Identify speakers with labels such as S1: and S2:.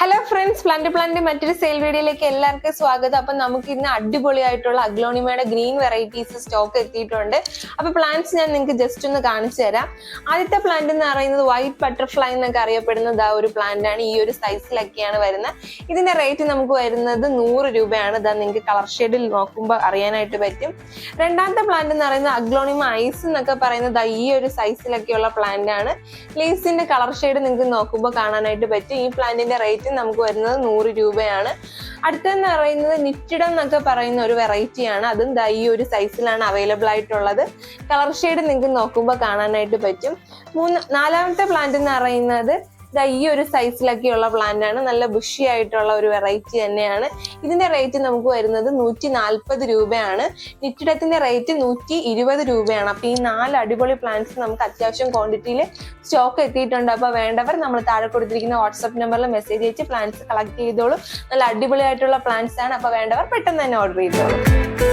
S1: Hello friends plant plant മറ്റൊരു sale വീഡിയോയിലേക്ക് എല്ലാവർക്കും സ്വാഗതം. അപ്പൊ നമുക്ക് ഇന്ന് അടിപൊളിയായിട്ടുള്ള അഗ്ലോണിമയുടെ ഗ്രീൻ വെറൈറ്റീസ് സ്റ്റോക്ക് എത്തിയിട്ടുണ്ട്. അപ്പൊ പ്ലാന്റ്സ് ഞാൻ നിങ്ങൾക്ക് ജസ്റ്റ് ഒന്ന് കാണിച്ചു തരാം. ആദ്യത്തെ പ്ലാന്റ് എന്ന് പറയുന്നത് വൈറ്റ് ബട്ടർഫ്ലൈ എന്നൊക്കെ അറിയപ്പെടുന്നത് ആ ഒരു പ്ലാന്റ് ആണ്. ഈ ഒരു സൈസിലൊക്കെയാണ് വരുന്നത്. ഇതിന്റെ റേറ്റ് നമുക്ക് വരുന്നത് നൂറ് രൂപയാണ്. ഇതാ നിങ്ങൾക്ക് കളർ ഷെയ്ഡിൽ നോക്കുമ്പോൾ അറിയാനായിട്ട് പറ്റും. രണ്ടാമത്തെ പ്ലാന്റ് എന്ന് പറയുന്നത് അഗ്ലോണിമ ഐസ് എന്നൊക്കെ പറയുന്നത് ഈ ഒരു സൈസിലൊക്കെയുള്ള പ്ലാന്റ് ആണ്. ലീസിന്റെ കളർ ഷെയ്ഡ് നിങ്ങൾക്ക് നോക്കുമ്പോൾ കാണാനായിട്ട് പറ്റും. ഈ പ്ലാന്റിന്റെ റേറ്റ് നമുക്ക് വരുന്നത് നൂറ് രൂപയാണ്. അടുത്തെന്ന് പറയുന്നത് നിറ്റിഡം എന്നൊക്കെ പറയുന്ന ഒരു വെറൈറ്റിയാണ് അതും ദാ ഈ ഒരു സൈസിലാണ് അവൈലബിൾ ആയിട്ടുള്ളത്. കളർ ഷെയ്ഡ് നിങ്ങൾക്ക് നോക്കുമ്പോൾ കാണാനായിട്ട് പറ്റും. മൂന്ന് നാലാമത്തെ പ്ലാന്റ് എന്ന് പറയുന്നത് ഈ ഒരു സൈസിലൊക്കെയുള്ള പ്ലാന്റ് ആണ്. നല്ല ബുഷി ആയിട്ടുള്ള ഒരു വെറൈറ്റി തന്നെയാണ്. ഇതിന്റെ റേറ്റ് നമുക്ക് വരുന്നത് നൂറ്റി നാൽപ്പത് രൂപയാണ്. നിറ്റിടത്തിന്റെ റേറ്റ് നൂറ്റി ഇരുപത് രൂപയാണ്. അപ്പൊ ഈ നാല് അടിപൊളി പ്ലാന്റ്സ് നമുക്ക് അത്യാവശ്യം ക്വാണ്ടിറ്റിയിൽ സ്റ്റോക്ക് എത്തിയിട്ടുണ്ട്. അപ്പൊ വേണ്ടവർ നമ്മൾ താഴെ കൊടുത്തിരിക്കുന്ന വാട്സ്ആപ്പ് നമ്പറിൽ മെസ്സേജ് അയച്ച് പ്ലാന്റ്സ് കളക്ട് ചെയ്തോളൂ. നല്ല അടിപൊളിയായിട്ടുള്ള പ്ലാന്റ്സ് ആണ്. അപ്പൊ വേണ്ടവർ പെട്ടെന്ന് തന്നെ ഓർഡർ ചെയ്തോളൂ.